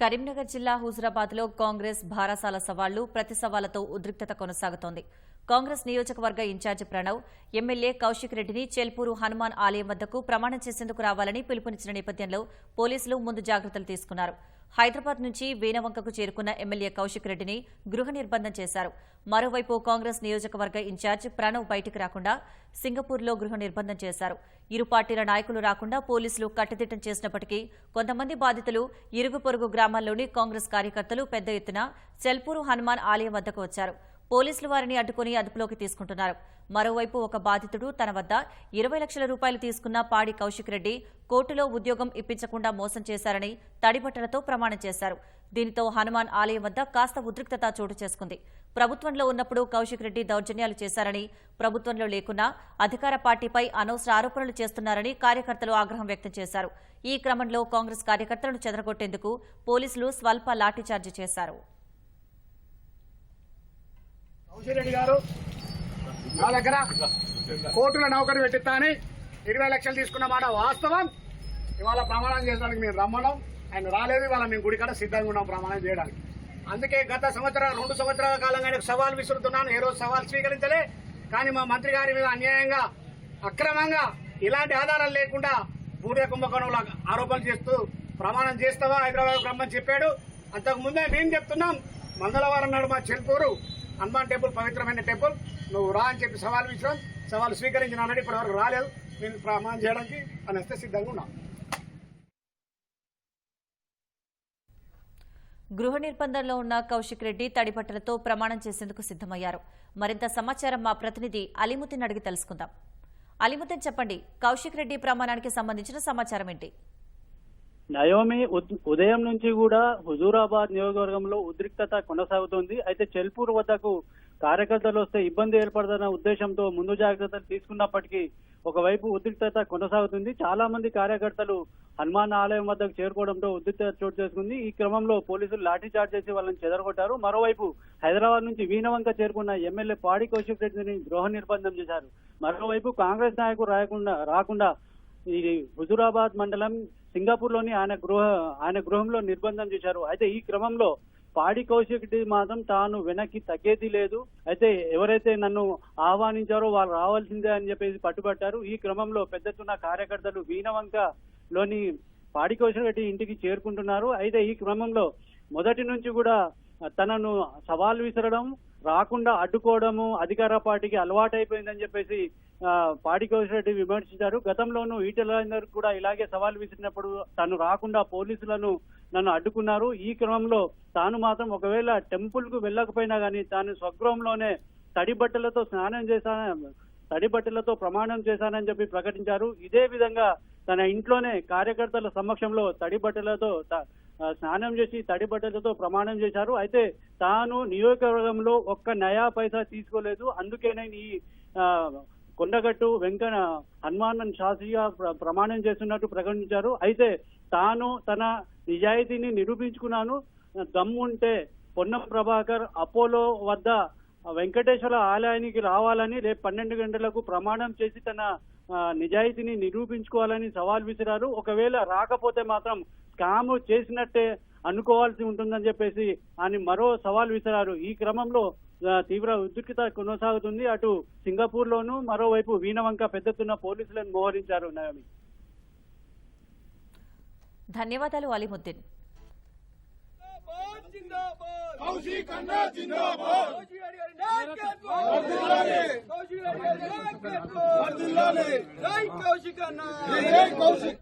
కరీంనగర్ జిల్లా హుజురాబాద్లో కాంగ్రెస్ భారసాల సవాళ్ళు ప్రతి సవాళ్ళతో ఉద్రిక్తత కొనసాగుతోంది. కాంగ్రెస్ నియోజకవర్గ ఇన్ఛార్జి ప్రణవ్ ఎమ్మెల్యే కౌశిక్ రెడ్డిని చెల్పూరు హనుమాన్ ఆలయం వద్దకు ప్రమాణం చేసేందుకు రావాలని పిలుపునిచ్చిన నేపథ్యంలో పోలీసులు ముందు జాగ్రత్తలు తీసుకున్నారు. హైదరాబాద్ నుంచి వీణవంకకు చేరుకున్న ఎమ్మెల్యే కౌశిక్ రెడ్డిని గృహ నిర్బంధం చేశారు. మరోవైపు కాంగ్రెస్ నియోజకవర్గ ఇన్ఛార్జ్ ప్రణవ్ బయటికి రాకుండా సింగపూర్లో గృహ నిర్బంధం చేశారు. ఇరు పార్టీల నాయకులు రాకుండా పోలీసులు కట్టుదిట్టం చేసినప్పటికీ కొంతమంది బాధితులు ఇరుగు పొరుగు గ్రామాల్లోని కాంగ్రెస్ కార్యకర్తలు పెద్ద ఎత్తున సెల్పూరు హనుమాన్ ఆలయం వద్దకు వచ్చారు. పోలీసులు వారిని అడ్డుకుని అదుపులోకి తీసుకుంటున్నారు. మరోవైపు ఒక బాధితుడు తన వద్ద ఇరవై లక్షల రూపాయలు తీసుకున్న పాడి కౌశిక్ రెడ్డి కోర్టులో ఉద్యోగం ఇప్పించకుండా మోసం చేశారని తడిబట్టలతో ప్రమాణం చేశారు. దీనితో హనుమాన్ ఆలయం వద్ద కాస్త ఉద్రిక్తత చోటు చేసుకుంది. ప్రభుత్వంలో ఉన్నప్పుడు కౌశిక్ రెడ్డి దౌర్జన్యాలు చేశారని ప్రభుత్వంలో లేకున్నా అధికార పార్టీపై అనవసర ఆరోపణలు చేస్తున్నారని కార్యకర్తలు ఆగ్రహం వ్యక్తం చేశారు. ఈ క్రమంలో కాంగ్రెస్ కార్యకర్తలను చెదరగొట్టేందుకు పోలీసులు స్వల్ప లాఠీచార్జి చేశారు. రెడ్డి గారు. నా దగ్గర కోర్టులో నౌకరు పెట్టిస్తానని ఇరవై లక్షలు తీసుకున్న మాట వాస్తవం. ఇవాళ ప్రమాణం చేయడానికి మేము రమ్మడం ఆయన రాలేదు ఇవాళ మేము గుడికాడ సిద్ధంగా ఉన్నాం ప్రమాణం చేయడానికి. అందుకే గత సంవత్సరం రెండు సంవత్సరాల కాలంగా ఆయనకు సవాల్ విసురుతున్నాను. ఏ రోజు సవాల్ స్వీకరించలే. కానీ మా మంత్రి గారి మీద అన్యాయంగా అక్రమంగా ఇలాంటి ఆధారాలు లేకుండా బూడిద కుంభకోణంలో ఆరోపణలు చేస్తూ ప్రమాణం చేస్తావా? హైదరాబాద్ రమ్మని చెప్పాడు. అంతకు ముందే మేము చెప్తున్నాం. మంగళవారం నాడు మా చెల్పూరు హనుమాన్ టెంపుల్ పవిత్రమైన టెంపుల్. నువ్వు రా అని చెప్పి సవాల్ విషయం సవాల్ స్వీకరించిన అన్నది ఇప్పటివరకు రాలేదు. నేను ప్రమాణం చేయడానికి అని వస్తే సిద్ధంగా ఉన్నాం. గృహ నిర్బంధంలో ఉన్న కౌశిక్ రెడ్డి తడిపట్టలతో ప్రమాణం చేసేందుకు సిద్దమయ్యారు మరింత సమాచారం మా ప్రతినిధి అలీముద్దీన్ అడిగి తెలుసుకుందాం. అలీముద్దీన్ చెప్పండి కౌశిక్ రెడ్డి ప్రమాణానికి సంబంధించిన సమాచారం ఏంటి? నయోమి ఉద్- ఉదయం నుంచి కూడా హుజూరాబాద్ నియోజకవర్గంలో ఉద్రిక్తత కొనసాగుతోంది. అయితే చెల్పూర్ వద్దకు కార్యకర్తలు వస్తే ఇబ్బంది ఏర్పడదన్న ఉద్దేశంతో ముందు జాగ్రత్తలు తీసుకున్నప్పటికీ ఒకవైపు ఉద్రిక్తత కొనసాగుతుంది. చాలా మంది కార్యకర్తలు హనుమాన్ ఆలయం వద్దకు చేరుకోవడంతో ఉద్రిక్తత చోటు చేసుకుంది. ఈ క్రమంలో పోలీసులు లాఠీచార్జ్ చేసి వాళ్ళని చెదరగొట్టారు. మరోవైపు హైదరాబాద్ నుంచి వీణవంక చేరుకున్న ఎమ్మెల్యే పాడి కౌశిక్ రెడ్డిని గృహ నిర్బంధం చేశారు. మరోవైపు కాంగ్రెస్ నాయకుడు రాకుండా రాకుండా ఈ హుజురాబాద్ మండలం సింగపూర్లోని ఆయన గృహ ఆయన గృహంలో నిర్బంధం చేశారు. అయితే ఈ క్రమంలో పాడి కౌశిక్ మాత్రం తాను వెనక్కి తగ్గేది లేదు. అయితే ఎవరైతే నన్ను ఆహ్వానించారో వాళ్ళు రావాల్సిందే అని చెప్పేసి పట్టుబట్టారు. ఈ క్రమంలో పెద్ద ఎత్తున కార్యకర్తలు వీణవంక లోని పాడి కౌశిక్ రెడ్డి ఇంటికి చేరుకుంటున్నారు. అయితే ఈ క్రమంలో మొదటి నుంచి కూడా తనను సవాల్ విసరడం రాకుండా అడ్డుకోవడము అధికార పార్టీకి అలవాటైపోయిందని చెప్పేసి ఆ, పాడి రెడ్డి విమర్శించారు. గతంలోనూ ఈటెల కూడా ఇలాగే సవాల్ విసిరినప్పుడు తను రాకుండా పోలీసులను నన్ను అడ్డుకున్నారు. ఈ క్రమంలో తాను మాత్రం ఒకవేళ టెంపుల్కు వెళ్ళకపోయినా కానీ తాను స్వగృహంలోనే తడి బట్టలతో స్నానం చేశా తడి బట్టలతో ప్రమాణం చేశానని చెప్పి ప్రకటించారు. ఇదే విధంగా తన ఇంట్లోనే కార్యకర్తల సమక్షంలో తడి బట్టలతో త- స్నానం చేసి తడి బట్టలతో ప్రమాణం చేశారు. అయితే తాను నియోజకవర్గంలో ఒక్క నయా పైసా తీసుకోలేదు. అందుకే నేను ఈ కొండగట్టు వెంకట హనుమాన్ శాస్త్రిగా ప్ర- ప్రమాణం చేస్తున్నట్టు ప్రకటించారు. అయితే తాను తన నిజాయితీని నిరూపించుకున్నాను. దమ్ముంటే పొన్నం ప్రభాకర్ అపోలో వద్ద వెంకటేశ్వర ఆలయానికి రావాలని రేపు పన్నెండు గంటలకు ప్రమాణం చేసి తన నిజాయితీని నిరూపించుకోవాలని సవాల్ విసిరారు. ఒకవేళ రాకపోతే మాత్రం స్కామ్ చేసినట్టే అనుకోవాల్సి ఉంటుందని చెప్పేసి ఆయన మరో సవాల్ విసిరారు. ఈ క్రమంలో తీవ్ర ఉద్రిక్తత కొనసాగుతుంది. అటు సింగపూర్ లోను మరోవైపు వీణవంక పెద్దెత్తున పోలీసులను మోహరించారు నయోమి ధన్యవాదాలు అలీముద్దీన్. కౌశిక్.